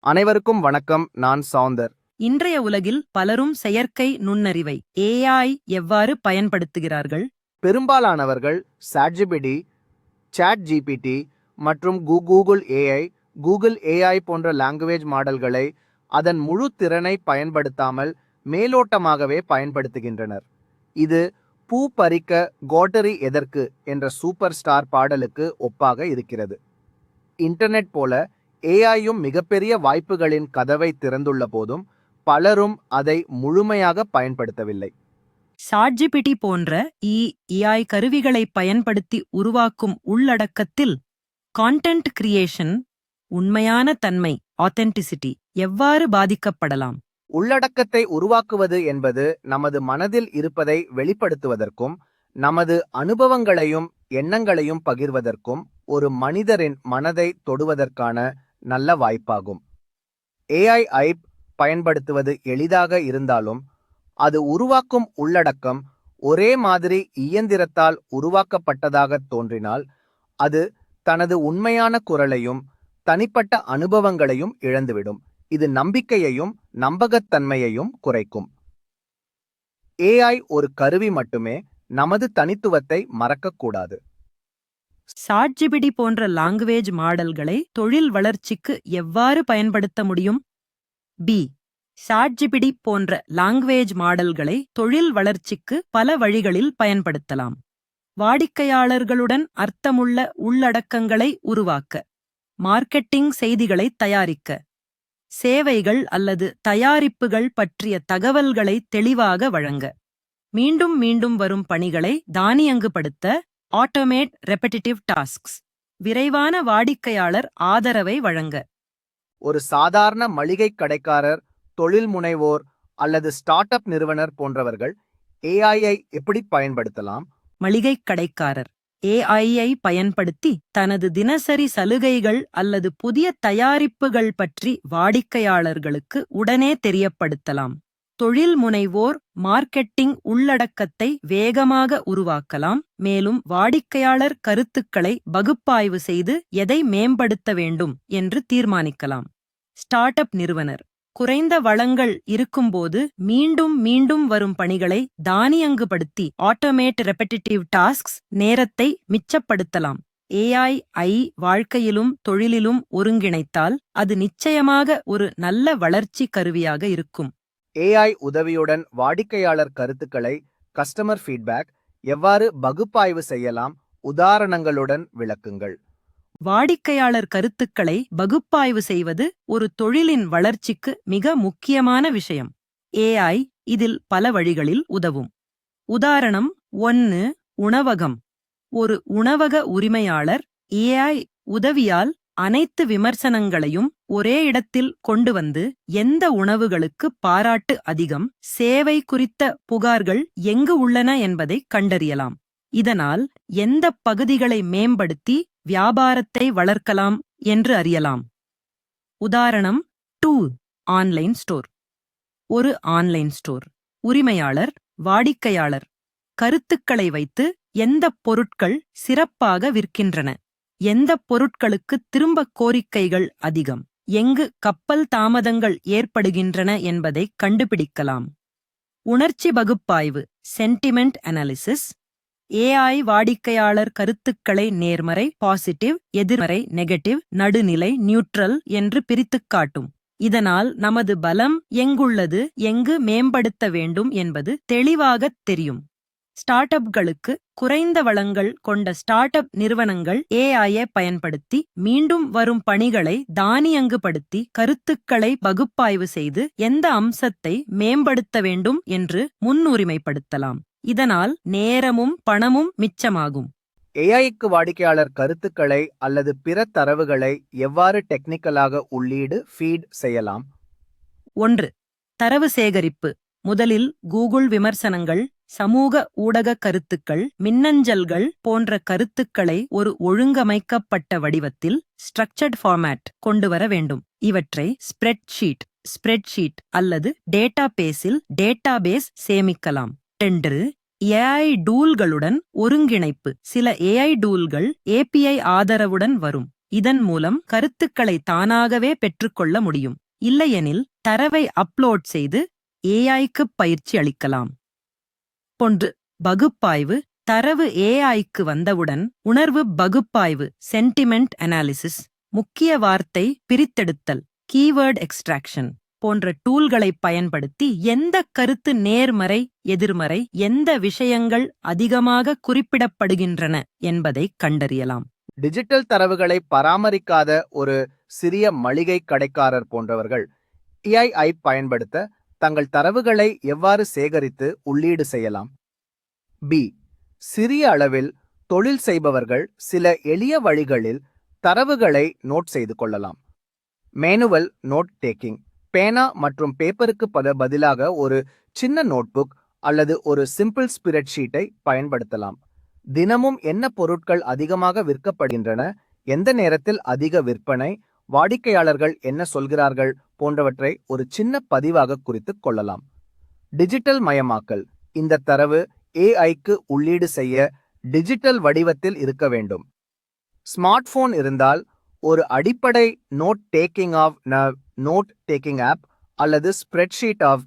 அனைவருக்கும் வணக்கம். நான் சௌந்தர் இன்றைய உலகில் பலரும் செயற்கை நுண்ணறிவை ஏஐ எவ்வாறு பயன்படுத்துகிறார்கள்? பெரும்பாலானவர்கள் சாட்ஜிபிடி சாட் ஜிபிடி மற்றும் கூ- கூகுள் ஏஐ கூகுள் ஏஐ போன்ற லாங்குவேஜ் மாடல்களை அதன் முழு திறனை பயன்படுத்தாமல் மேலோட்டமாகவே பயன்படுத்துகின்றனர். இது பூ பறிக்க கோட்டரி எதற்கு என்ற சூப்பர் ஸ்டார் பாடலுக்கு ஒப்பாக இருக்கிறது. இன்டர்நெட் போல ஏஐயும் மிகப்பெரிய வாய்ப்புகளின் கதவை திறந்துள்ள போதும் பலரும் அதை முழுமையாக பயன்படுத்தவில்லை. சாட்ஜிபிடி போன்ற இ ஏஐ கருவிகளை பயன்படுத்தி உருவாக்கும் உள்ளடக்கத்தில் கான்டென்ட் கிரியேஷன் உண்மையான தன்மை ஆத்தென்டிசிட்டி எவ்வாறு பாதிக்கப்படலாம்? உள்ளடக்கத்தை உருவாக்குவது என்பது நமது மனதில் இருப்பதை வெளிப்படுத்துவதற்கும் நமது அனுபவங்களையும் எண்ணங்களையும் பகிர்வதற்கும் ஒரு மனிதரின் மனதை தொடுவதற்கான நல்ல வாய்ப்பாகும். ஏஐ ஐப் பயன்படுத்துவது எளிதாக இருந்தாலும் அது உருவாக்கும் உள்ளடக்கம் ஒரே மாதிரி இயந்திரத்தால் உருவாக்கப்பட்டதாக தோன்றினால் அது தனது உண்மையான குரலையும் தனிப்பட்ட அனுபவங்களையும் இழந்துவிடும். இது நம்பிக்கையையும் நம்பகத்தன்மையையும் குறைக்கும். ஏஐ ஒரு கருவி மட்டுமே நமது தனித்துவத்தை மறக்கக்கூடாது. சாட்ஜிபிடி போன்ற லாங்குவேஜ் மாடல்களை தொழில் வளர்ச்சிக்கு எவ்வாறு பயன்படுத்த முடியும்? பி. சாட்ஜிபிடி போன்ற லாங்குவேஜ் மாடல்களை தொழில் வளர்ச்சிக்கு பல வழிகளில் பயன்படுத்தலாம். வாடிக்கையாளர்களுடன் அர்த்தமுள்ள உள்ளடக்கங்களை உருவாக்க மார்க்கெட்டிங் செய்திகளை தயாரிக்க சேவைகள் அல்லது தயாரிப்புகள் பற்றிய தகவல்களை தெளிவாக வழங்க. மீண்டும் மீண்டும் வரும் பணிகளை தானியங்குபடுத்த ஆட்டோமேட் ரெப்படிட்டிவ் டாஸ்க்ஸ் விரைவான வாடிக்கையாளர் ஆதரவை வழங்க. ஒரு சாதாரண மளிகை கடைக்காரர் தொழில் முனைவோர் அல்லது ஸ்டார்ட் அப் நிறுவனர் போன்றவர்கள் ஏஐயை எப்படி பயன்படுத்தலாம்? மளிகைக் கடைக்காரர். ஏஐயை பயன்படுத்தி தனது தினசரி சலுகைகள் அல்லது புதிய தயாரிப்புகள் பற்றி வாடிக்கையாளர்களுக்கு உடனே தெரியப்படுத்தலாம். தொழில் முனைவோர் மார்க்கெட்டிங் உள்ளடக்கத்தை வேகமாக உருவாக்கலாம். மேலும் வாடிக்கையாளர் கருத்துக்களை பகுப்பாய்வு செய்து எதை மேம்படுத்த வேண்டும் என்று தீர்மானிக்கலாம். ஸ்டார்ட் அப் நிறுவனர். குறைந்த வளங்கள் இருக்கும்போது மீண்டும் மீண்டும் வரும் பணிகளை தானியங்குபடுத்தி ஆட்டோமேட் ரெப்படிட்டிவ் டாஸ்க்ஸ் நேரத்தை மிச்சப்படுத்தலாம். ஏஐ ஐ வாழ்க்கையிலும் தொழிலிலும் ஒருங்கிணைத்தால் அது நிச்சயமாக ஒரு நல்ல வளர்ச்சி கருவியாக இருக்கும். ஏஐ உதவியுடன் வாடிக்கையாளர் கருத்துக்களை கஸ்டமர் ஃபீட்பேக் எவ்வாறு பகுப்பாய்வு செய்யலாம் உதாரணங்களுடன் விளக்குங்கள். வாடிக்கையாளர் கருத்துக்களை பகுப்பாய்வு செய்வது ஒரு தொழிலின் வளர்ச்சிக்கு மிக முக்கியமான விஷயம். ஏஐ இதில் பல வழிகளில் உதவும். உதாரணம் ஒன்னு உணவகம். ஒரு உணவக உரிமையாளர் ஏஐ உதவியால் அனைத்து விமர்சனங்களையும் ஒரே இடத்தில் கொண்டு வந்து எந்த உணவுகளுக்கு பாராட்டு அதிகம் சேவை குறித்த புகார்கள் எங்கு உள்ளன என்பதை கண்டறியலாம். இதனால் எந்த பகுதிகளை மேம்படுத்தி வியாபாரத்தை வளர்க்கலாம் என்று அறியலாம். உதாரணம் டூ ஆன்லைன் ஸ்டோர். ஒரு ஆன்லைன் ஸ்டோர். உரிமையாளர் வாடிக்கையாளர். கருத்துக்களை வைத்து எந்த பொருட்கள் சிறப்பாக விற்கின்றன. எந்த பொருட்களுக்கு திரும்ப கோரிக்கைகள் அதிகம்? எங்கு கப்பல் தாமதங்கள் ஏற்படுகின்றன என்பதை கண்டுபிடிக்கலாம். உணர்ச்சி பகுப்பாய்வு சென்டிமெண்ட் அனாலிசிஸ் ஏஐ வாடிக்கையாளர் கருத்துக்களை நேர்மறை பாசிட்டிவ் எதிர்மறை நெகட்டிவ் நடுநிலை நியூட்ரல் என்று பிரித்துக் காட்டும். இதனால் நமது பலம் எங்குள்ளது எங்கு மேம்படுத்த வேண்டும் என்பது தெளிவாகத் தெரியும். ஸ்டார்ட் அப்களுக்கு குறைந்த வளங்கள் கொண்ட ஸ்டார்ட் அப் நிறுவனங்கள் ஏஐயை பயன்படுத்தி மீண்டும் வரும் பணிகளை தானியங்குபடுத்தி கருத்துக்களை பகுப்பாய்வு செய்து எந்த அம்சத்தை மேம்படுத்த வேண்டும் என்று முன்னுரிமைப்படுத்தலாம். இதனால் நேரமும் பணமும் மிச்சமாகும். ஏஐக்கு வாடிக்கையாளர் கருத்துக்களை அல்லது பிற தரவுகளை எவ்வாறு டெக்னிக்கலாக உள்ளீடு ஃபீட் செய்யலாம்? ஒன்று தரவு சேகரிப்பு. முதலில் கூகுள் விமர்சனங்கள் சமூக ஊடக கருத்துக்கள் மின்னஞ்சல்கள் போன்ற கருத்துக்களை ஒரு ஒழுங்கமைக்கப்பட்ட வடிவத்தில் ஸ்ட்ரக்சர்ட் ஃபார்மேட் கொண்டு வர வேண்டும். இவற்றை ஸ்ப்ரெட்ஷீட் ஸ்ப்ரெட்ஷீட் அல்லது டேட்டா பேஸில் டேட்டாபேஸ் சேமிக்கலாம். ரெண்டு ஏஐ டூல்களுடன் ஒருங்கிணைப்பு. சில ஏஐ டூல்கள் ஏபிஐ ஆதரவுடன் வரும். இதன் மூலம் கருத்துக்களை தானாகவே பெற்றுக்கொள்ள முடியும். இல்லையெனில் தரவை அப்லோட் செய்து ஏஐக்கு பயிற்சி அளிக்கலாம். ஒன்று பகுப்பாய்வு. தரவு ஏஐக்கு வந்தவுடன் உணர்வு பகுப்பாய்வு சென்டிமெண்ட் அனாலிசிஸ் முக்கிய வார்த்தை பிரித்தெடுத்தல் கீவேர்ட் எக்ஸ்ட்ராக்ஷன் போன்ற டூல்களை பயன்படுத்தி எந்த கருத்து நேர்மறை எதிர்மறை எந்த விஷயங்கள் அதிகமாக குறிப்பிடப்படுகின்றன என்பதை கண்டறியலாம். டிஜிட்டல் தரவுகளை பராமரிக்காத ஒரு சிறிய மளிகை கடைக்காரர் போன்றவர்கள் ஏஐ பயன்படுத்த தங்கள் தரவுகளை எவ்வாறு சேகரித்து உள்ளீடு செய்யலாம்? பி சிறிய அளவில் தொழில் செய்பவர்கள் சில எளிய வழிகளில் தரவுகளை நோட் செய்து கொள்ளலாம். மேனுவல் நோட் டேக்கிங் பேனா மற்றும் பேப்பருக்கு பத பதிலாக ஒரு சின்ன நோட்புக் அல்லது ஒரு சிம்பிள் ஸ்பிரிட் ஷீட்டை பயன்படுத்தலாம். தினமும் என்ன பொருட்கள் அதிகமாக விற்கப்படுகின்றன எந்த நேரத்தில் அதிக விற்பனை வாடிக்கையாளர்கள் என்ன சொல்கிறார்கள் போன்றவற்றை ஒரு சின்ன பதிவாக குறித்துக் கொள்ளலாம். டிஜிட்டல் மயமாக்கல். இந்த தரவு ஏஐக்கு உள்ளீடு செய்ய டிஜிட்டல் வடிவத்தில் இருக்க வேண்டும். ஸ்மார்ட் போன் இருந்தால் ஒரு அடிப்படை note taking app note taking app அல்லது ஸ்ப்ரெட்ஷீட் ஆஃப்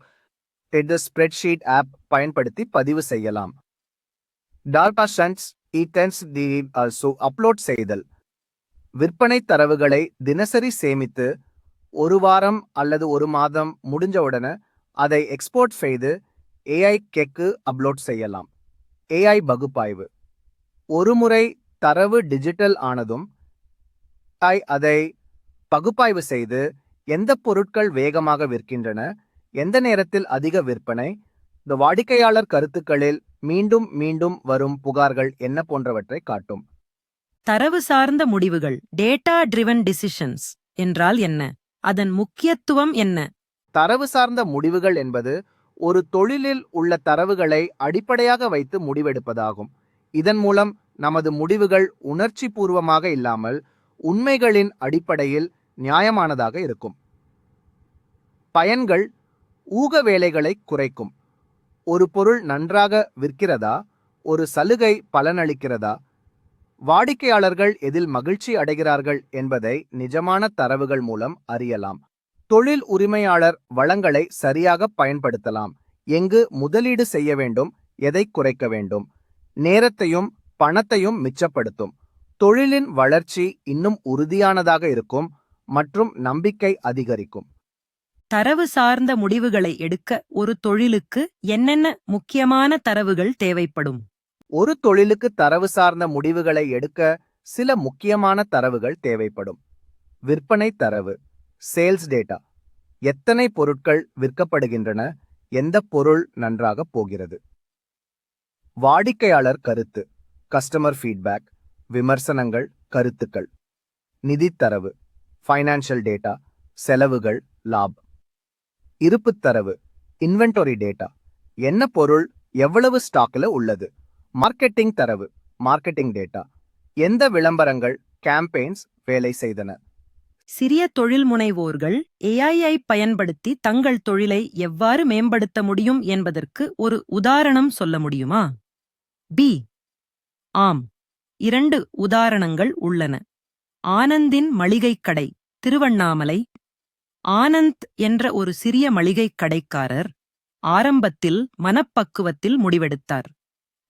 ஸ்ப்ரெட்ஷீட் ஆப் பயன்படுத்தி பதிவு செய்யலாம். டாட்டா சன்ஸ் ஈட்டன்ஸ் தி அப்லோட் செய்தல். விற்பனை தரவுகளை தினசரி சேமித்து ஒரு வாரம் அல்லது ஒரு மாதம் முடிஞ்சவுடனே அதை எக்ஸ்போர்ட் செய்து ஏஐ கெக்கு அப்லோட் செய்யலாம். ஏஐ பகுப்பாய்வு. ஒருமுறை தரவு டிஜிட்டல் ஆனதும் ஐ அதை பகுப்பாய்வு செய்து எந்த பொருட்கள் வேகமாக விற்கின்றன எந்த நேரத்தில் அதிக விற்பனை இந்த வாடிக்கையாளர் கருத்துக்களில் மீண்டும் மீண்டும் வரும் புகார்கள் என்ன போன்றவற்றை காட்டும். தரவு சார்ந்த முடிவுகள் டேட்டா ட்ரிவன் டிசிஷன்ஸ் என்றால் என்ன? அதன் முக்கியத்துவம் என்ன? தரவு சார்ந்த முடிவுகள் என்பது ஒரு தொழிலில் உள்ள தரவுகளை அடிப்படையாக வைத்து முடிவெடுப்பதாகும். இதன் மூலம் நமது முடிவுகள் உணர்ச்சி பூர்வமாக இல்லாமல் உண்மைகளின் அடிப்படையில் நியாயமானதாக இருக்கும். பயன்கள் ஊக வேலைகளை குறைக்கும். ஒரு பொருள் நன்றாக விற்கிறதா? ஒரு சலுகை பலனளிக்கிறதா? வாடிக்கையாளர்கள் எதில் மகிழ்ச்சி அடைகிறார்கள் என்பதை நிஜமான தரவுகள் மூலம் அறியலாம். தொழில் உரிமையாளர் வளங்களை சரியாக பயன்படுத்தலாம். எங்கு முதலீடு செய்ய வேண்டும் எதை குறைக்க வேண்டும். நேரத்தையும் பணத்தையும் மிச்சப்படுத்தும். தொழிலின் வளர்ச்சி இன்னும் உறுதியானதாக இருக்கும் மற்றும் நம்பிக்கை அதிகரிக்கும். தரவு சார்ந்த முடிவுகளை எடுக்க ஒரு தொழிலுக்கு என்னென்ன முக்கியமான தரவுகள் தேவைப்படும்? ஒரு தொழிலுக்கு தரவு சார்ந்த முடிவுகளை எடுக்க சில முக்கியமான தரவுகள் தேவைப்படும். விற்பனை தரவு சேல்ஸ் டேட்டா எத்தனை பொருட்கள் விற்கப்படுகின்றன எந்த பொருள் நன்றாக போகிறது. வாடிக்கையாளர் கருத்து கஸ்டமர் ஃபீட்பேக் விமர்சனங்கள் கருத்துக்கள். நிதித் தரவு டேட்டா செலவுகள் லாப் இருப்புத் தரவு இன்வென்டரி டேட்டா என்ன பொருள் எவ்வளவு ஸ்டாக்ல உள்ளது. மார்க்கெட்டிங் தரவு மார்க்கெட்டிங் டேட்டா எந்த விளம்பரங்கள் கேம்பெயின்ஸ் வேலை செய்தன? சிறிய தொழில் முனைவோர்கள் ஏஐஐ பயன்படுத்தி தங்கள் தொழிலை எவ்வாறு மேம்படுத்த முடியும் என்பதற்கு ஒரு உதாரணம் சொல்ல முடியுமா? பி ஆம். இரண்டு உதாரணங்கள் உள்ளன. ஆனந்தின் மளிகைக் கடை திருவண்ணாமலை. ஆனந்த் என்ற ஒரு சிறிய மளிகைக் கடைக்காரர் ஆரம்பத்தில் மனப்பக்குவத்தில் முடிவெடுத்தார்.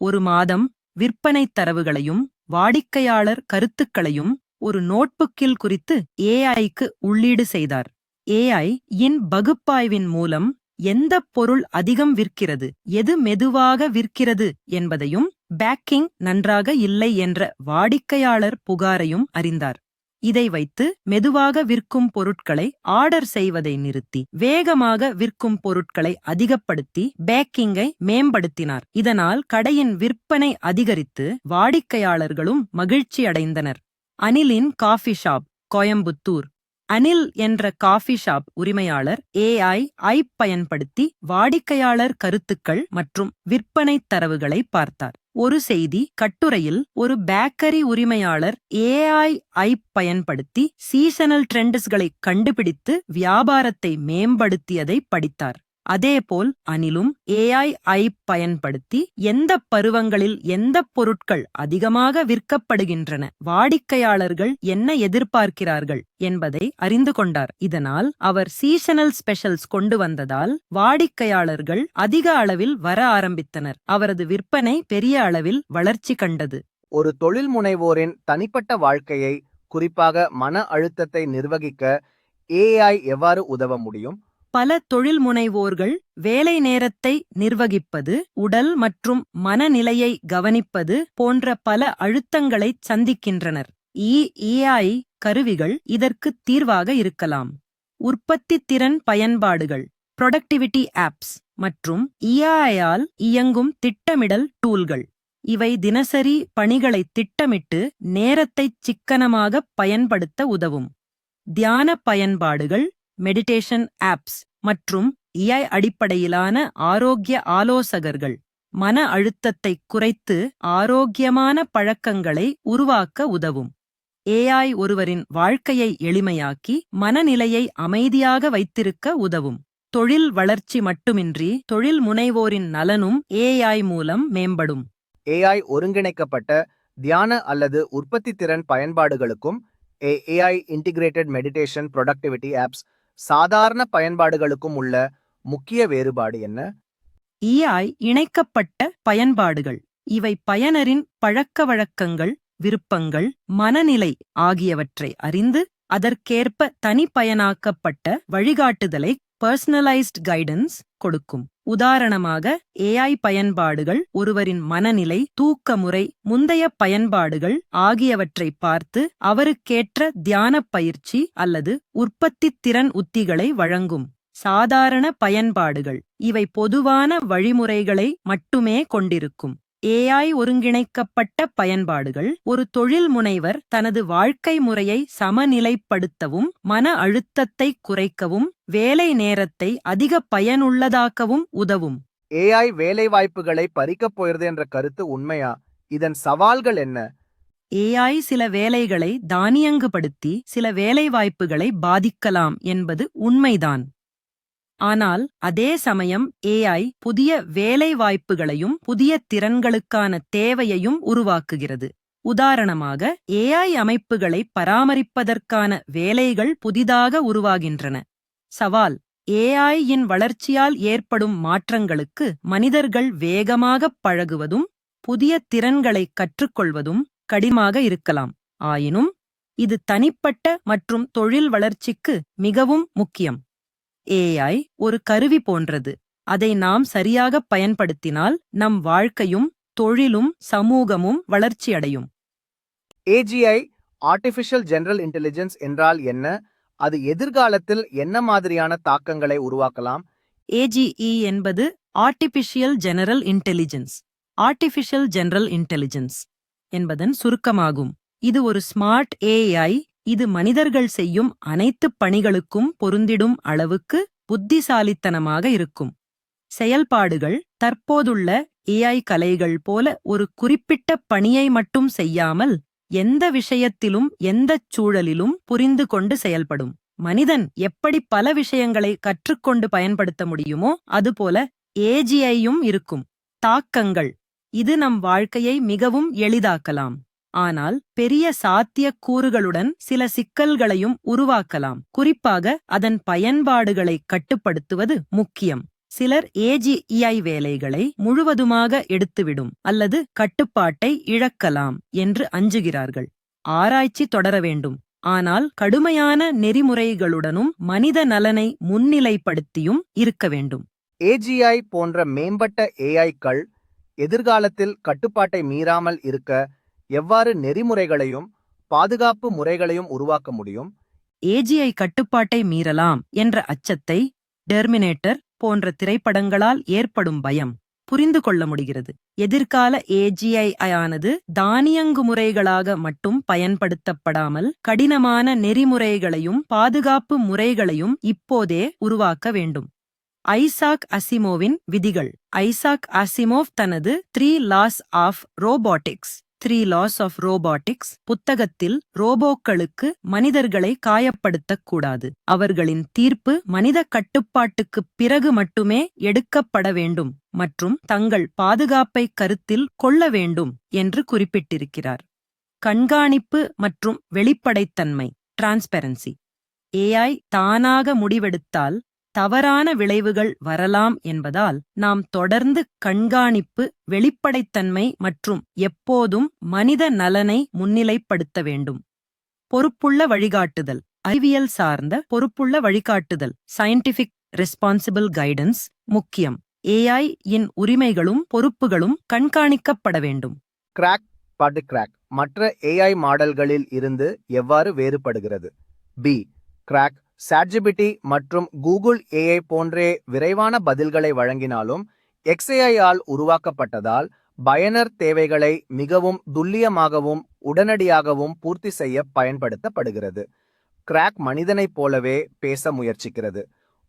ஒரு மாதம் விற்பனைத் தரவுகளையும் வாடிக்கையாளர் கருத்துக்களையும் ஒரு நோட்புக்கில் குறித்து ஏஐக்கு உள்ளீடு செய்தார். ஏஐ இன் பகுப்பாய்வின் மூலம் எந்த பொருள் அதிகம் விற்கிறது எது மெதுவாக விற்கிறது என்பதையும் பேக்கிங் நன்றாக இல்லை என்ற வாடிக்கையாளர் புகாரையும் அறிந்தார். இதை வைத்து மெதுவாக விற்கும் பொருட்களை ஆர்டர் செய்வதை நிறுத்தி வேகமாக விற்கும் பொருட்களை அதிகப்படுத்தி பேக்கிங்கை மேம்படுத்தினார். இதனால் கடையின் விற்பனை அதிகரித்து வாடிக்கையாளர்களும் மகிழ்ச்சியடைந்தனர். அனிலின் காஃபி ஷாப் கோயம்புத்தூர். அனில் என்ற காஃபி ஷாப் உரிமையாளர் ஏஐ ஐ பயன்படுத்தி வாடிக்கையாளர் கருத்துக்கள் மற்றும் விற்பனைத் தரவுகளை பார்த்தார். ஒரு செய்தி கட்டுரையில் ஒரு பேக்கரி உரிமையாளர் ஏஐ ஐ பயன்படுத்தி சீசனல் ட்ரெண்ட்ஸ்களை கண்டுபிடித்து வியாபாரத்தை மேம்படுத்தியதை படித்தார். அதேபோல் அனிலும் ஏஐ ஐ பயன்படுத்தி எந்த பருவங்களில் எந்த பொருட்கள் அதிகமாக விற்கப்படுகின்றன வாடிக்கையாளர்கள் என்ன எதிர்பார்க்கிறார்கள் என்பதை அறிந்து கொண்டார். இதனால் அவர் சீசனல் ஸ்பெஷல்ஸ் கொண்டு வந்ததால் வாடிக்கையாளர்கள் அதிக அளவில் வர ஆரம்பித்தனர். அவரது விற்பனை பெரிய அளவில் வளர்ச்சி கண்டது. ஒரு தொழில் முனைவோரின் தனிப்பட்ட வாழ்க்கையை குறிப்பாக மன அழுத்தத்தை நிர்வகிக்க ஏஐ எவ்வாறு உதவ முடியும்? பல தொழில் முனைவோர்கள் வேலை நேரத்தை நிர்வகிப்பது உடல் மற்றும் மனநிலையை கவனிப்பது போன்ற பல அழுத்தங்களை சந்திக்கின்றனர். இஐ கருவிகள் இதற்கு தீர்வாக இருக்கலாம். உற்பத்தி திறன் பயன்பாடுகள் ப்ரொடக்டிவிட்டி ஆப்ஸ் மற்றும் இஏஐயால் இயங்கும் திட்டமிடல் டூல்கள். இவை தினசரி பணிகளை திட்டமிட்டு நேரத்தை சிக்கனமாக பயன்படுத்த உதவும். தியான பயன்பாடுகள் மெடிடேஷன் ஆப்ஸ் மற்றும் இஐ அடிப்படையிலான ஆரோக்கிய ஆலோசகர்கள் மன அழுத்தத்தை குறைத்து ஆரோக்கியமான பழக்கங்களை உருவாக்க உதவும். ஏஐ ஒருவரின் வாழ்க்கையை எளிமையாக்கி மனநிலையை அமைதியாக வைத்திருக்க உதவும். தொழில் வளர்ச்சி மட்டுமின்றி தொழில் முனைவோரின் நலனும் ஏஐ மூலம் மேம்படும். ஏஐ ஒருங்கிணைக்கப்பட்ட தியான அல்லது உற்பத்தி திறன் பயன்பாடுகளுக்கும் AI integrated meditation productivity apps சாதாரண பயன்பாடுகளுக்கும் உள்ள முக்கிய வேறுபாடு என்ன? இஐ இணைக்கப்பட்ட பயன்பாடுகள். இவை பயனரின் பழக்க வழக்கங்கள் விருப்பங்கள் மனநிலை ஆகியவற்றை அறிந்து அதற்கேற்ப தனிப்பயனாக்கப்பட்ட வழிகாட்டுதலை பர்சனலைஸ்ட் கைடன்ஸ் கொடுக்கும். உதாரணமாக ஏஐ பயன்பாடுகள் ஒருவரின் மனநிலை தூக்க முறை முந்தைய பயன்பாடுகள் ஆகியவற்றை பார்த்து அவருக்கேற்ற தியானப் பயிற்சி அல்லது உற்பத்தி திறன் உத்திகளை வழங்கும். சாதாரண பயன்பாடுகள் இவை பொதுவான வழிமுறைகளை மட்டுமே கொண்டிருக்கும். ஏஐ ஒருங்கிணைக்கப்பட்ட பயன்பாடுகள். ஒரு தொழில் முனைவர் தனது வாழ்க்கை முறையை சமநிலைப்படுத்தவும் மன அழுத்தத்தை குறைக்கவும் வேலை நேரத்தை அதிக பயனுள்ளதாக்கவும் உதவும். ஏஐ வேலைவாய்ப்புகளை பறிக்கப் போகிறது என்ற கருத்து உண்மையா? இதன் சவால்கள் என்ன? ஏஐ சில வேலைகளை தானியங்குபடுத்தி சில வேலைவாய்ப்புகளை பாதிக்கலாம் என்பது உண்மைதான். ஆனால் அதே சமயம் ஏஐ புதிய வேலைவாய்ப்புகளையும் புதிய திறன்களுக்கான தேவையையும் உருவாக்குகிறது. உதாரணமாக ஏஐ அமைப்புகளை பராமரிப்பதற்கான வேலைகள் புதிதாக உருவாகின்றன. சவால் ஏஐ வளர்ச்சியால் ஏற்படும் மாற்றங்களுக்கு மனிதர்கள் வேகமாகப் பழகுவதும் புதிய திறன்களை கற்றுக்கொள்வதும் கடினமாக இருக்கலாம். ஆயினும் இது தனிப்பட்ட மற்றும் தொழில் வளர்ச்சிக்கு மிகவும் முக்கியம். ஏஐ ஒரு கருவி போன்றது. அதை நாம் சரியாக பயன்படுத்தினால் நம் வாழ்க்கையும் தொழிலும் சமூகமும் வளர்ச்சியடையும். ஏஜிஐ ஆர்டிஃபிஷியல் ஜெனரல் இன்டெலிஜென்ஸ் என்றால் என்ன? அது எதிர்காலத்தில் என்ன மாதிரியான தாக்கங்களை உருவாக்கலாம்? ஏஜிஇ என்பது artificial general intelligence artificial general intelligence என்பதன் சுருக்கமாகும். இது ஒரு ஸ்மார்ட் ஏஐ இது மனிதர்கள் செய்யும் அனைத்து பணிகளுக்கும் பொருந்திடும் அளவுக்கு புத்திசாலித்தனமாக இருக்கும். செயல்பாடுகள் தற்போதுள்ள ஏஐ கலைகள் போல ஒரு குறிப்பிட்ட பணியை மட்டும் செய்யாமல் எந்த விஷயத்திலும் எந்தச் சூழலிலும் புரிந்து கொண்டு செயல்படும். மனிதன் எப்படி பல விஷயங்களை கற்றுக்கொண்டு பயன்படுத்த முடியுமோ அதுபோல ஏஜிஐயும் இருக்கும். தாக்கங்கள். இது நம் வாழ்க்கையை மிகவும் எளிதாக்கலாம். ஆனால் பெரிய சாத்தியக்கூறுகளுடன் சில சிக்கல்களையும் உருவாக்கலாம். குறிப்பாக அதன் பயன்பாடுகளை கட்டுப்படுத்துவது முக்கியம். சிலர் ஏஜிஇஐ வேலைகளை முழுவதுமாக எடுத்துவிடும் அல்லது கட்டுப்பாட்டை இழக்கலாம் என்று அஞ்சுகிறார்கள். ஆராய்ச்சி தொடர வேண்டும். ஆனால் கடுமையான நெறிமுறைகளுடனும் மனித நலனை முன்னிலைப்படுத்தியும் இருக்க வேண்டும். ஏஜிஐ போன்ற மேம்பட்ட ஏஐக்கள் எதிர்காலத்தில் கட்டுப்பாட்டை மீறாமல் இருக்க எவ்வாறு நெறிமுறைகளையும் பாதுகாப்பு முறைகளையும் உருவாக்க முடியும்? ஏஜிஐ கட்டுப்பாட்டை மீறலாம் என்ற அச்சத்தை டெர்மினேட்டர் போன்ற திரைப்படங்களால் ஏற்படும் பயம் புரிந்து கொள்ள முடிகிறது. எதிர்கால ஏஜிஐ ஆனது தானியங்கு முறைகளாக மட்டும் பயன்படுத்தப்படாமல் கடினமான நெறிமுறைகளையும் பாதுகாப்பு முறைகளையும் இப்போதே உருவாக்க வேண்டும். ஐசாக் அசிமோவின் விதிகள். ஐசாக் அசிமோவ் தனது three laws of robotics three laws of robotics புத்தகத்தில் ரோபோக்களுக்கு மனிதர்களை காயப்படுத்தக்கூடாது. அவர்களின் தீர்ப்பு மனித கட்டுப்பாட்டுக்குப் பிறகு மட்டுமே எடுக்கப்பட வேண்டும் மற்றும் தங்கள் பாதுகாப்பை கருத்தில் கொள்ள வேண்டும் என்று குறிப்பிட்டிருக்கிறார். கண்காணிப்பு மற்றும் வெளிப்படைத்தன்மை டிரான்ஸ்பெரன்சி ஏஐ தானாக முடிவெடுத்தால் தவறான விளைவுகள் வரலாம் என்பதால் நாம் தொடர்ந்து கண்காணிப்பு வெளிப்படைத்தன்மை மற்றும் எப்போதும் மனித நலனை முன்னிலைப்படுத்த வேண்டும். பொறுப்புள்ள வழிகாட்டுதல். அறிவியல் சார்ந்த பொறுப்புள்ள வழிகாட்டுதல். சயின்டிபிக் ரெஸ்பான்சிபிள் கைடன்ஸ் முக்கியம். ஏஐ இன் உரிமைகளும் பொறுப்புகளும் கண்காணிக்கப்பட வேண்டும். கிராக் பாட்டு கிராக் மற்ற ஏஐ மாடல்களில் இருந்து எவ்வாறு வேறுபடுகிறது? பி கிராக் சாட்ஜிபிட்டி மற்றும் கூகுள் ஏஐ போன்றே விரைவான பதில்களை வழங்கினாலும் எக்ஸ்ஏஐ ஆல் உருவாக்கப்பட்டதால் பயனர் தேவைகளை மிகவும் துல்லியமாகவும் உடனடியாகவும் பூர்த்தி செய்ய பயன்படுத்தப்படுகிறது. கிராக் மனிதனைப் போலவே பேச முயற்சிக்கிறது.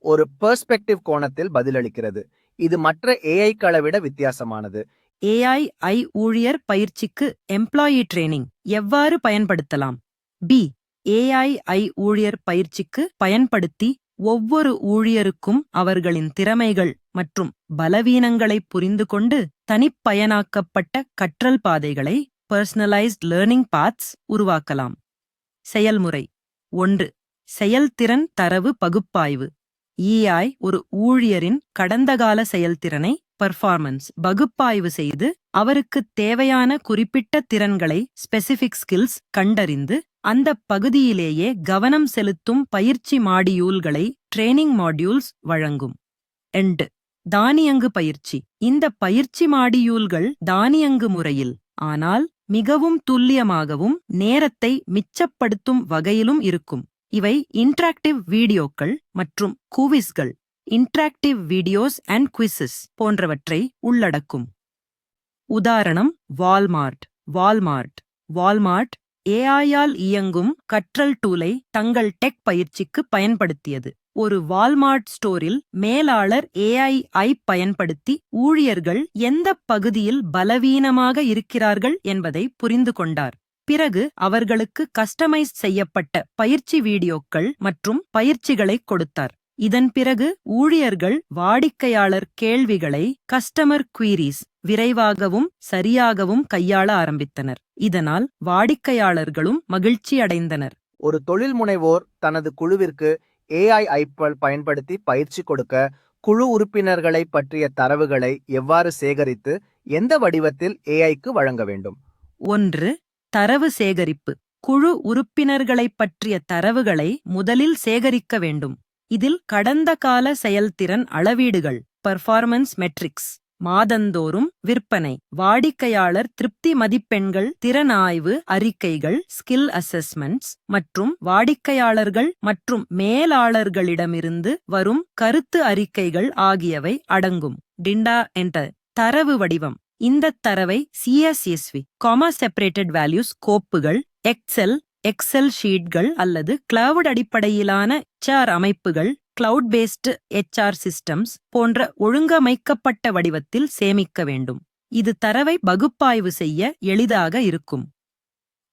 ஒரு பெர்ஸ்பெக்டிவ் கோணத்தில் பதிலளிக்கிறது. இது மற்ற ஏஐ களைவிட வித்தியாசமானது. ஏஐ ஐ ஊழியர் பயிற்சிக்கு எம்ப்ளாயி ட்ரெய்னிங் எவ்வாறு பயன்படுத்தலாம்? பி. ஏஐஐ ஊழியர் பயிற்சிக்கு பயன்படுத்தி ஒவ்வொரு ஊழியருக்கும் அவர்களின் திறமைகள் மற்றும் பலவீனங்களை புரிந்து கொண்டு தனிப்பயனாக்கப்பட்ட கற்றல் பாதைகளை பர்சனலைஸ்ட் லேர்னிங் பாத்ஸ் உருவாக்கலாம். செயல்முறை. ஒன்று செயல்திறன் தரவு பகுப்பாய்வு. EI ஒரு ஊழியரின் கடந்தகால செயல்திறனை பர்ஃபார்மன்ஸ் பகுப்பாய்வு செய்து அவருக்கு தேவையான குறிப்பிட்ட திறன்களை ஸ்பெசிபிக் ஸ்கில்ஸ் கண்டறிந்து அந்த பகுதியிலேயே கவனம் செலுத்தும் பயிற்சி மாடியூல்களை ட்ரெய்னிங் மாடியூல்ஸ் வழங்கும். எண்டு தானியங்கு பயிற்சி. இந்த பயிற்சி மாடியூல்கள் தானியங்கு முறையில் ஆனால் மிகவும் துல்லியமாகவும் நேரத்தை மிச்சப்படுத்தும் வகையிலும் இருக்கும். இவை இன்டராக்டிவ் வீடியோக்கள் மற்றும் குவிஸ்கள் இன்டராக்டிவ் வீடியோஸ் அண்ட் குவிசஸ் போன்றவற்றை உள்ளடக்கும். உதாரணம் வால்மார்ட் வால்மார்ட் வால்மார்ட் ஏஐயால் இயங்கும் கற்றல் டூலை தங்கள் டெக் பயிற்சிக்கு பயன்படுத்தியது. ஒரு வால்மார்ட் ஸ்டோரில் மேலாளர் ஏஐ ஐ பயன்படுத்தி ஊழியர்கள் எந்த பகுதியில் பலவீனமாக இருக்கிறார்கள் என்பதை புரிந்து கொண்டார். பிறகு அவர்களுக்கு கஸ்டமைஸ் செய்யப்பட்ட பயிற்சி வீடியோக்கள் மற்றும் பயிற்சிகளை கொடுத்தார். இதன் பிறகு ஊழியர்கள் வாடிக்கையாளர் கேள்விகளை கஸ்டமர் குவீரீஸ் விரைவாகவும் சரியாகவும் கையாள ஆரம்பித்தனர். இதனால் வாடிக்கையாளர்களும் மகிழ்ச்சி அடைந்தனர். ஒரு தொழில் முனைவோர் தனது குழுவிற்கு ஏஐ ஐப்பல் பயன்படுத்தி பயிற்சி கொடுக்க குழு உறுப்பினர்களை பற்றிய தரவுகளை எவ்வாறு சேகரித்து எந்த வடிவத்தில் ஏஐக்கு வழங்க வேண்டும்? ஒன்று தரவு சேகரிப்பு. குழு உறுப்பினர்களைப் பற்றிய தரவுகளை முதலில் சேகரிக்க வேண்டும். இதில் கடந்த கால செயல்திறன் அளவீடுகள் பர்ஃபார்மன்ஸ் மெட்ரிக்ஸ் மாதந்தோறும் விற்பனை வாடிக்கையாளர் திருப்தி மதிப்பெண்கள் திறனாய்வு அறிக்கைகள் ஸ்கில் அசஸ்மெண்ட்ஸ் மற்றும் வாடிக்கையாளர்கள் மற்றும் மேலாளர்களிடமிருந்து வரும் கருத்து அறிக்கைகள் ஆகியவை அடங்கும். டிண்டா என்ற தரவு வடிவம். இந்த தரவை சிஎஸ்எஸ்வி காமா செப்பரேட்டட் வேல்யூஸ் கோப்புகள் எக்ஸெல் எக்ஸெல் ஷீட்கள் அல்லது கிளவுட் அடிப்படையிலான எச்ஆர் அமைப்புகள் கிளவுட் பேஸ்டு எச்ஆர் சிஸ்டம்ஸ் போன்ற ஒழுங்கமைக்கப்பட்ட வடிவத்தில் சேமிக்க வேண்டும். இது தரவை பகுப்பாய்வு செய்ய எளிதாக இருக்கும்.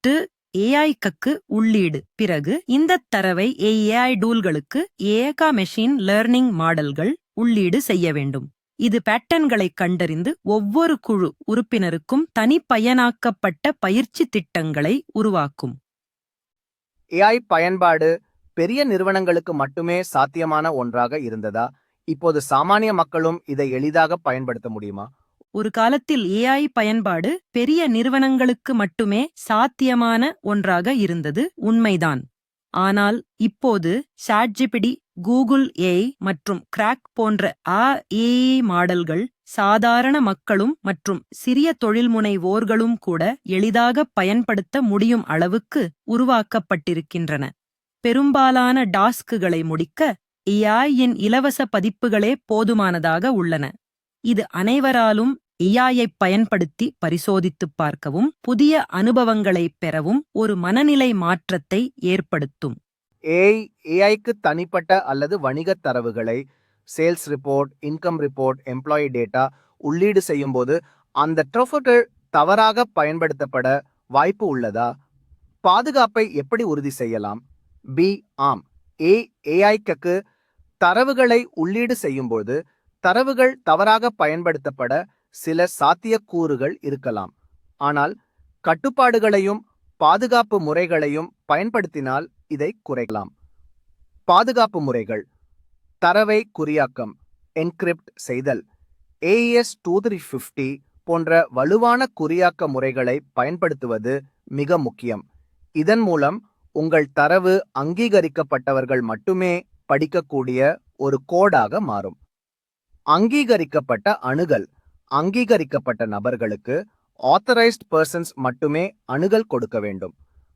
டு ஏஐ கக்கு உள்ளீடு. பிறகு இந்த தரவை ஏஐ டூல்களுக்கு ஏகா மெஷின் லேர்னிங் மாடல்கள் உள்ளீடு செய்ய வேண்டும். இது பேட்டர்ன்களை கண்டறிந்து ஒவ்வொரு குழு உறுப்பினருக்கும் தனிப்பயனாக்கப்பட்ட பயிற்சி திட்டங்களை உருவாக்கும். ஏஐ பயன்பாடு பெரிய நிறுவனங்களுக்கு மட்டுமே சாத்தியமான ஒன்றாக இருந்ததா? இப்போது சாமானிய மக்களும் இதை எளிதாக பயன்படுத்த முடியுமா? ஒரு காலத்தில் ஏஐ பயன்பாடு பெரிய நிறுவனங்களுக்கு மட்டுமே சாத்தியமான ஒன்றாக இருந்தது உண்மைதான். ஆனால் இப்போது சாட்ஜிபிடி கூகுள் ஏஐ மற்றும் கிராக் போன்ற ஆ ஏஐ மாடல்கள் சாதாரண மக்களும் மற்றும் சிறிய தொழில்முனைவோர்களும் கூட எளிதாக பயன்படுத்த முடியும் அளவுக்கு உருவாக்கப்பட்டிருக்கின்றன. பெரும்பாலான டாஸ்க்குகளை முடிக்க ஏஐயின் இலவச பதிப்புகளே போதுமானதாக உள்ளன. இது அனைவராலும் ஏஐயைப் பயன்படுத்தி பரிசோதித்துப் பார்க்கவும் புதிய அனுபவங்களைப் பெறவும் ஒரு மனநிலை மாற்றத்தை ஏற்படுத்தும். ஏஐ ஏஐக்கு தனிப்பட்ட அல்லது வணிகத் தரவுகளை sales report income report employee data உள்ளீடு செய்யும்போது அந்த ட்ரொஃபர்கள் தவறாக பயன்படுத்தப்பட வாய்ப்பு உள்ளதா? பாதுகாப்பை எப்படி உறுதி செய்யலாம்? பி ஆம். ஏ ஏஐக்கு தரவுகளை உள்ளீடு செய்யும்போது தரவுகள் தவறாக பயன்படுத்தப்பட சில சாத்தியக்கூறுகள் இருக்கலாம். ஆனால் கட்டுப்பாடுகளையும் பாதுகாப்பு முறைகளையும் பயன்படுத்தினால் இதை குறைக்கலாம். பாதுகாப்பு முறைகள். தரவை குறியாக்கம் என்கிரிப்ட் செய்தல் ஏஎஸ் டூ த்ரீ ஃபிஃப்டி போன்ற வலுவான குறியாக்க முறைகளை பயன்படுத்துவது மிக முக்கியம். இதன் மூலம் உங்கள் தரவு அங்கீகரிக்கப்பட்டவர்கள் மட்டுமே படிக்கக்கூடிய ஒரு கோடாக மாறும். அங்கீகரிக்கப்பட்ட அணுகல் அங்கீகரிக்கப்பட்ட நபர்களுக்கு ஆத்தரைஸ்ட் பர்சன்ஸ் மட்டுமே அணுகல் கொடுக்க வேண்டும்.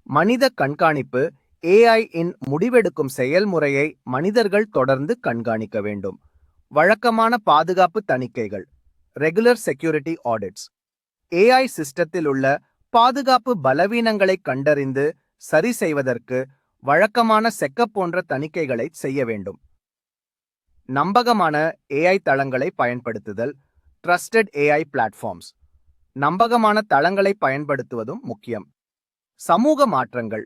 மனித கண்காணிப்பு ஏஐ இன் முடிவெடுக்கும் செயல்முறையை மனிதர்கள் தொடர்ந்து கண்காணிக்க வேண்டும். வழக்கமான பாதுகாப்பு தணிக்கைகள் ரெகுலர் செக்யூரிட்டி ஆடிட்ஸ் ஏஐ சிஸ்டத்தில் உள்ள பாதுகாப்பு பலவீனங்களை கண்டறிந்து சரி செய்வதற்கு வழக்கமான செக்கப் போன்ற தணிக்கைகளை செய்ய வேண்டும். நம்பகமான ஏஐ தளங்களை பயன்படுத்துதல் ட்ரஸ்டட் ஏஐ பிளாட்ஃபார்ம்ஸ் நம்பகமான தளங்களை பயன்படுத்துவதும் முக்கியம். சமூக மாற்றங்கள்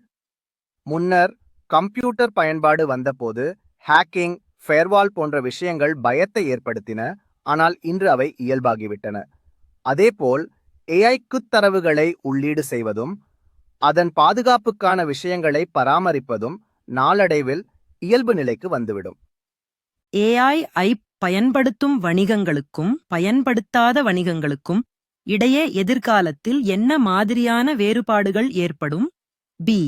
முன்னர் கம்ப்யூட்டர் பயன்பாடு வந்தபோது ஹேக்கிங் ஃபேர்வால் போன்ற விஷயங்கள் பயத்தை ஏற்படுத்தின ஆனால் இன்று அவை இயல்பாகிவிட்டன. அதேபோல் ஏஐ தரவுகளை உள்ளீடு செய்வதும் அதன் பாதுகாப்புக்கான விஷயங்களை பராமரிப்பதும் நாளடைவில் இயல்பு நிலைக்கு வந்துவிடும். ஏஐ ஐ பயன்படுத்தும் வணிகங்களுக்கும் பயன்படுத்தாத வணிகங்களுக்கும் இடையே எதிர்காலத்தில் என்ன மாதிரியான வேறுபாடுகள் ஏற்படும்? பி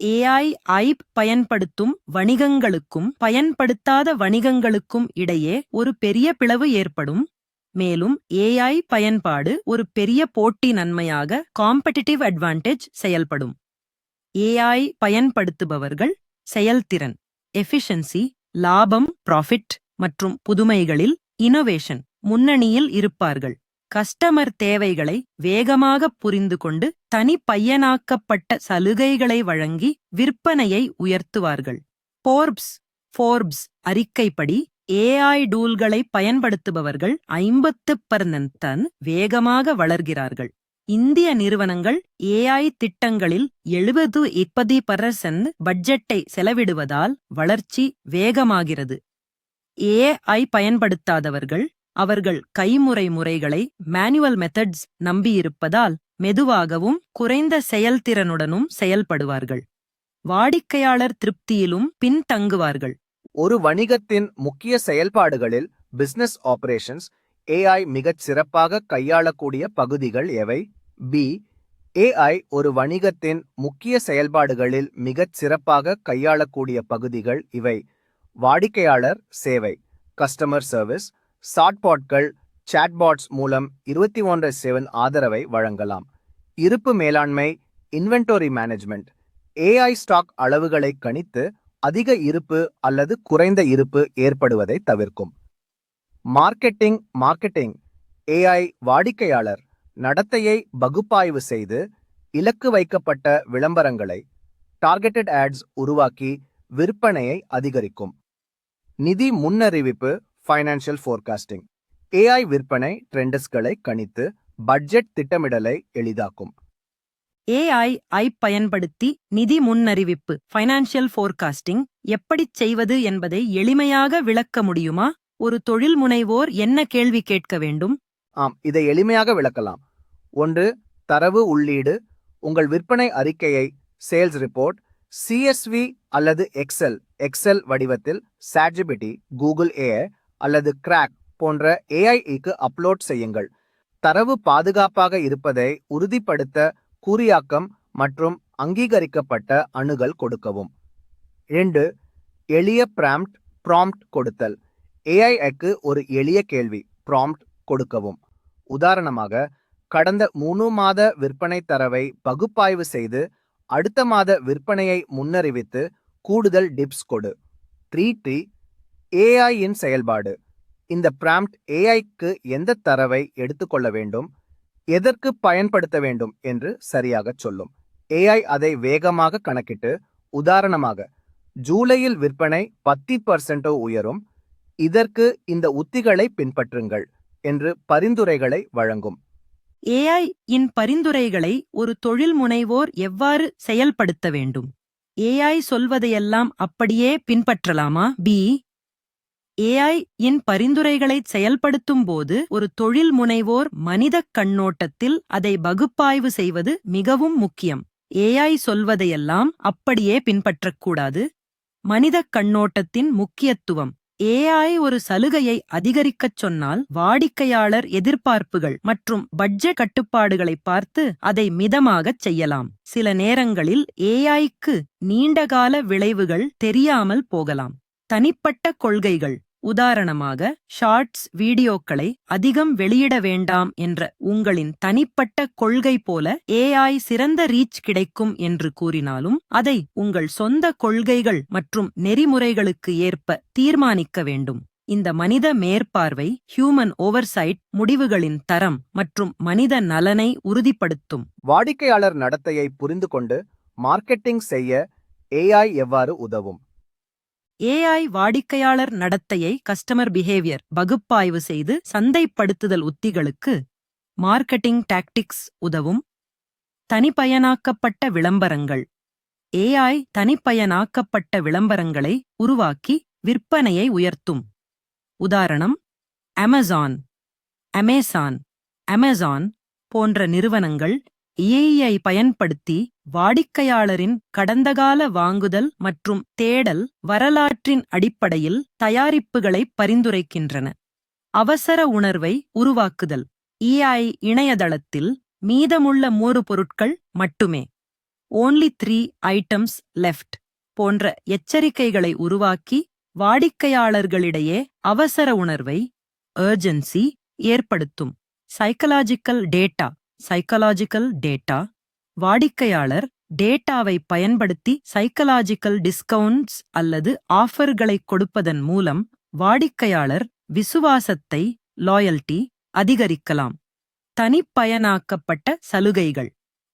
ஏஐ ஐப் பயன்படுத்தும் வணிகங்களுக்கும் பயன்படுத்தாத வணிகங்களுக்கும் இடையே ஒரு பெரிய பிளவு ஏற்படும். மேலும் ஏஐ பயன்பாடு ஒரு பெரிய போட்டி நன்மையாக காம்படிட்டிவ் அட்வான்டேஜ் செயல்படும். ஏஐ பயன்படுத்துபவர்கள் செயல்திறன் எஃபிஷியன்சி லாபம் ப்ராஃபிட் மற்றும் புதுமைகளில் இனோவேஷன் முன்னணியில் இருப்பார்கள். கஸ்டமர் தேவைகளை வேகமாக புரிந்து கொண்டு தனிப்பையனாக்கப்பட்ட சலுகைகளை வழங்கி விற்பனையை உயர்த்துவார்கள். போர்ப்ஸ் ஃபோர்ப்ஸ் அறிக்கைப்படி ஏஐ டூல்களை பயன்படுத்துபவர்கள் ஐம்பத்து பர்சன்ட் வேகமாக வளர்கிறார்கள். இந்திய நிறுவனங்கள் ஏஐ திட்டங்களில் எழுபது இப்பதி பர்சன்ட் பட்ஜெட்டை செலவிடுவதால் வளர்ச்சி வேகமாகிறது. ஏஐ பயன்படுத்தாதவர்கள் அவர்கள் கைமுறை முறைகளை மேனுவல் மெத்தட்ஸ் நம்பியிருப்பதால் மெதுவாகவும் குறைந்த செயல்திறனுடனும் செயல்படுவார்கள். வாடிக்கையாளர் திருப்தியிலும் பின்தங்குவார்கள். ஒரு வணிகத்தின் முக்கிய செயல்பாடுகளில் பிசினஸ் ஆபரேஷன்ஸ் ஏஐ மிகச் சிறப்பாக கையாளக்கூடிய பகுதிகள் எவை? பி ஏஐ ஒரு வணிகத்தின் முக்கிய செயல்பாடுகளில் மிகச் சிறப்பாக கையாளக்கூடிய பகுதிகள் இவை. வாடிக்கையாளர் சேவை. கஸ்டமர் சர்வீஸ் சாட்பாட்கள் சாட்பாட்ஸ் மூலம் இருபத்தி ஒன்று செவன் ஆதரவை வழங்கலாம். இருப்பு மேலாண்மை இன்வென்டோரி மேனேஜ்மெண்ட் ஏஐ ஸ்டாக் அளவுகளை கணித்து அதிக இருப்பு அல்லது குறைந்த இருப்பு ஏற்படுவதை தவிர்க்கும். மார்க்கெட்டிங் மார்க்கெட்டிங் ஏஐ வாடிக்கையாளர் நடத்தையை பகுப்பாய்வு செய்து இலக்கு வைக்கப்பட்ட விளம்பரங்களை டார்கெட்டட் ஆட்ஸ் உருவாக்கி விற்பனையை அதிகரிக்கும். நிதி முன்னறிவிப்பு ஃபைனான்சியல் ஃபோர்காஸ்டிங் ஏஐ விற்பனை ட்ரெண்டஸ்களை கணித்து பட்ஜெட் திட்டமிடலை எளிதாக்கும். ஏஐ ஐ பயன்படுத்தி நிதி முன்னறிவிப்பு ஃபைனான்சியல் ஃபோர்காஸ்டிங் எப்படிச் செய்வது என்பதை எளிமையாக விளக்க முடியுமா? ஒரு தொழில் முனைவோர் என்ன கேள்வி கேட்க வேண்டும்? ஆம் இதை எளிமையாக விளக்கலாம். ஒன்று தரவு உள்ளீடு உங்கள் விற்பனை அறிக்கையை சேல்ஸ் ரிப்போர்ட் சிஎஸ்வி அல்லது எக்ஸெல் எக்ஸெல் வடிவத்தில் சாட்ஜிபிட்டி கூகுள் ஏஐ அல்லது கிராக் போன்ற ஏஐஇக்கு அப்லோட் செய்யுங்கள். தரவு பாதுகாப்பாக இருப்பதை உறுதிப்படுத்த குறியாக்கம் மற்றும் அங்கீகரிக்கப்பட்ட அணுகல் கொடுக்கவும். இரண்டு எளிய பிராம்ப்ட் ப்ராம்ப்ட் கொடுத்தல். ஏஐக்கு ஒரு எளிய கேள்வி ப்ராம்ப்ட் கொடுக்கவும். உதாரணமாக கடந்த மூணு மாத விற்பனை தரவை பகுப்பாய்வு செய்து அடுத்த மாத விற்பனையை முன்னறிவித்து கூடுதல் டிப்ஸ் கொடு. த்ரீ டி ஏஐ இன் செயல்பாடு. இந்த பிராம்ப்ட் ஏஐக்கு எந்த தரவை எடுத்துக்கொள்ள வேண்டும் எதற்கு பயன்படுத்த வேண்டும் என்று சரியாகச் சொல்லும். ஏஐ அதை வேகமாக கணக்கிட்டு உதாரணமாக ஜூலையில் விற்பனை பத்தி பர்சன்டோ உயரும் இதற்கு இந்த உத்திகளை பின்பற்றுங்கள் என்று பரிந்துரைகளை வழங்கும். ஏஐ இன் பரிந்துரைகளை ஒரு தொழில் முனைவோர் எவ்வாறு செயல்படுத்த வேண்டும்? ஏஐ சொல்வதையெல்லாம் அப்படியே பின்பற்றலாமா? பி ஏஐ இன் பரிந்துரைகளை செயல்படுத்தும் போது ஒரு தொழில் முனைவோர் மனிதக் கண்ணோட்டத்தில் அதை பகுப்பாய்வு செய்வது மிகவும் முக்கியம். ஏஐ சொல்வதையெல்லாம் அப்படியே பின்பற்றக்கூடாது. மனிதக் கண்ணோட்டத்தின் முக்கியத்துவம். ஏஐ ஒரு சலுகையை அதிகரிக்கச் சொன்னால் வாடிக்கையாளர் எதிர்பார்ப்புகள் மற்றும் பட்ஜெட் கட்டுப்பாடுகளை பார்த்து அதை மிதமாகச் செய்யலாம். சில நேரங்களில் ஏஐக்கு நீண்டகால விளைவுகள் தெரியாமல் போகலாம். தனிப்பட்ட கொள்கைகள். உதாரணமாக ஷார்ட்ஸ் வீடியோக்களை அதிகம் வெளியிட வேண்டாம் என்ற உங்களின் தனிப்பட்ட கொள்கை போல ஏஐ சிறந்த ரீச் கிடைக்கும் என்று கூறினாலும் அதை உங்கள் சொந்த கொள்கைகள் மற்றும் நெறிமுறைகளுக்கு ஏற்ப தீர்மானிக்க வேண்டும். இந்த மனித மேற்பார்வை ஹியூமன் ஓவர்சைட் முடிவுகளின் தரம் மற்றும் மனித நலனை உறுதிப்படுத்தும். வாடிக்கையாளர் நடத்தையை புரிந்து கொண்டு மார்க்கெட்டிங் செய்ய ஏஐ எவ்வாறு உதவும்? ஏஐ வாடிக்கையாளர் நடத்தையை கஸ்டமர் பிஹேவியர் பகுப்பாய்வு செய்து சந்தைப்படுத்துதல் உத்திகளுக்கு மார்க்கெட்டிங் டாக்டிக்ஸ் உதவும். தனிப்பயனாக்கப்பட்ட விளம்பரங்கள். ஏஐ தனிப்பயனாக்கப்பட்ட விளம்பரங்களை உருவாக்கி விற்பனையை உயர்த்தும். உதாரணம் அமேசான் அமேசான் அமேசான் போன்ற நிறுவனங்கள் ஏஐ பயன்படுத்தி வாடிக்கையாளரின் கடந்தகால வாங்குதல் மற்றும் தேடல் வரலாற்றின் அடிப்படையில் தயாரிப்புகளை பரிந்துரைக்கின்றன. அவசர உணர்வை உருவாக்குதல். இஐ இணையதளத்தில் மீதமுள்ள மூறு பொருட்கள் மட்டுமே. ஓன்லி த்ரீ ஐட்டம்ஸ் லெஃப்ட் போன்ற எச்சரிக்கைகளை உருவாக்கி வாடிக்கையாளர்களிடையே அவசர உணர்வை ஏர்ஜென்சி ஏற்படுத்தும். சைக்கலாஜிக்கல் டேட்டா சைக்கலாஜிக்கல் டேட்டா வாடிக்கையாளர் டேட்டாவை பயன்படுத்தி சைக்கலாஜிக்கல் டிஸ்கவுண்ட்ஸ் அல்லது ஆஃபர்களை கொடுப்பதன் மூலம் வாடிக்கையாளர் விசுவாசத்தை லாயல்டி அதிகரிக்கலாம். தனிப்பயனாக்கப்பட்ட சலுகைகள்.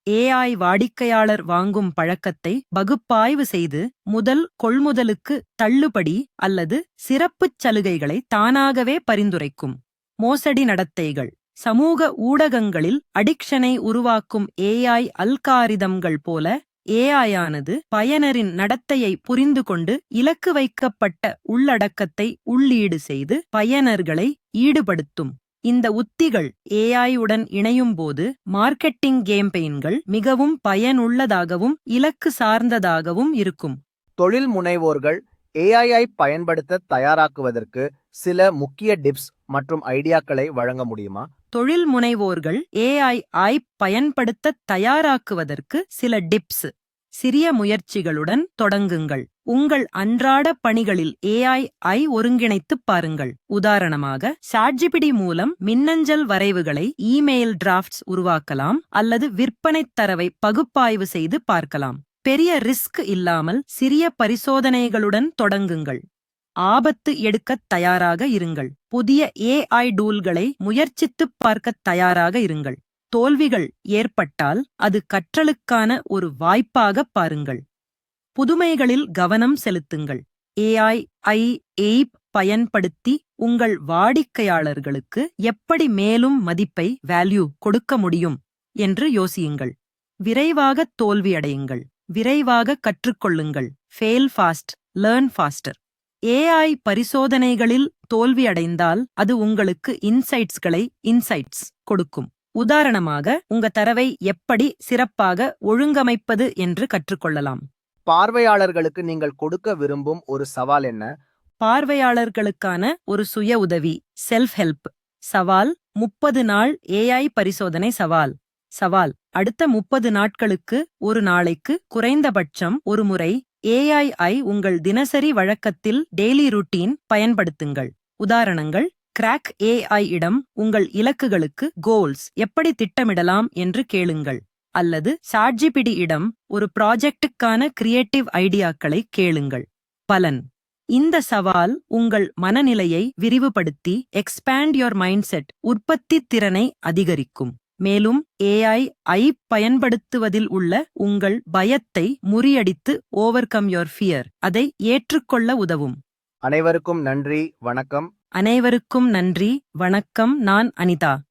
ஏஐ வாடிக்கையாளர் வாங்கும் பழக்கத்தை பகுப்பாய்வு செய்து முதல் கொள்முதலுக்கு தள்ளுபடி அல்லது சிறப்புச் சலுகைகளை தானாகவே பரிந்துரைக்கும். மோசடி நடத்தைகள். சமூக ஊடகங்களில் அடிக்ஷனை உருவாக்கும் ஏஐ அல்காரிதம்கள் போல ஏஐயானது பயனரின் நடத்தையை புரிந்து கொண்டு இலக்கு வைக்கப்பட்ட உள்ளடக்கத்தை உள்ளீடு செய்து பயனர்களை ஈடுபடுத்தும். இந்த உத்திகள் ஏஐயுடன் இணையும்போது இணையும் போது மார்க்கெட்டிங் கேம்பெயின்கள் மிகவும் பயனுள்ளதாகவும் இலக்கு சார்ந்ததாகவும் இருக்கும். தொழில் முனைவோர்கள் ஏஐஐ பயன்படுத்த தயாராக்குவதற்கு சில முக்கிய டிப்ஸ் மற்றும் ஐடியாக்களை வழங்க முடியுமா? தொழில் முனைவோர்கள் ஏஐ பயன்படுத்த தயாராக்குவதற்கு சில டிப்ஸ். சிறிய முயற்சிகளுடன் தொடங்குங்கள். உங்கள் அன்றாட பணிகளில் ஏஐ ஐ ஒருங்கிணைத்துப் பாருங்கள். உதாரணமாக சாட்ஜிபிடி மூலம் மின்னஞ்சல் வரைவுகளை இமெயில் டிராஃப்ட்ஸ் உருவாக்கலாம் அல்லது விற்பனைத் தரவை பகுப்பாய்வு செய்து பார்க்கலாம். பெரிய ரிஸ்க் இல்லாமல் சிறிய பரிசோதனைகளுடன் தொடங்குங்கள். ஆபத்து எடுக்கத் தயாராக இருங்கள். புதிய ஏஐ டூல்களை முயற்சித்துப் பார்க்கத் தயாராக இருங்கள். தோல்விகள் ஏற்பட்டால் அது கற்றலுக்கான ஒரு வாய்ப்பாக பாருங்கள். புதுமைகளில் கவனம் செலுத்துங்கள். ஏஐ ஐ எய்ப் பயன்படுத்தி உங்கள் வாடிக்கையாளர்களுக்கு எப்படி மேலும் மதிப்பை வேல்யூ கொடுக்க முடியும் என்று யோசியுங்கள். விரைவாக தோல்வியடையுங்கள். விரைவாக கற்றுக்கொள்ளுங்கள். Fail fast learn faster AI பரிசோதனைகளில் தோல்வியடைந்தால் அது உங்களுக்கு இன்சைட்ஸ்களை இன்சைட்ஸ் கொடுக்கும். உதாரணமாக உங்க தரவை எப்படி சிறப்பாக ஒழுங்கமைப்பது என்று கற்றுக்கொள்ளலாம். பார்வையாளர்களுக்கு நீங்கள் கொடுக்க விரும்பும் ஒரு சவால் என்ன? பார்வையாளர்களுக்கான ஒரு சுய உதவி செல்ஃப் ஹெல்ப் சவால் முப்பது நாள் ஏஐ பரிசோதனை சவால். சவால் அடுத்த முப்பது நாட்களுக்கு ஒரு நாளைக்கு குறைந்தபட்சம் ஒரு முறை ஏஐஐ உங்கள் தினசரி வழக்கத்தில் டெய்லி ரூட்டீன் பயன்படுத்துங்கள். உதாரணங்கள் கிராக் ஏஐ இடம் உங்கள் இலக்குகளுக்கு கோல்ஸ் எப்படி திட்டமிடலாம் என்று கேளுங்கள். அல்லது சாட்ஜிபிடி இடம் ஒரு ப்ராஜெக்டுக்கான கிரியேட்டிவ் ஐடியாக்களை கேளுங்கள். பலன். இந்த சவால் உங்கள் மனநிலையை விரிவுபடுத்தி எக்ஸ்பேண்ட் யோர் மைண்ட் செட் உற்பத்தி திறனை அதிகரிக்கும். மேலும் ஏஐ ஐ பயன்படுத்துவதில் உள்ள உங்கள் பயத்தை முறியடித்து ஓவர் கம் யோர் ஃபியர் அதை ஏற்றுக்கொள்ள உதவும். அனைவருக்கும் நன்றி வணக்கம். அனைவருக்கும் நன்றி வணக்கம். நான் அனிதா.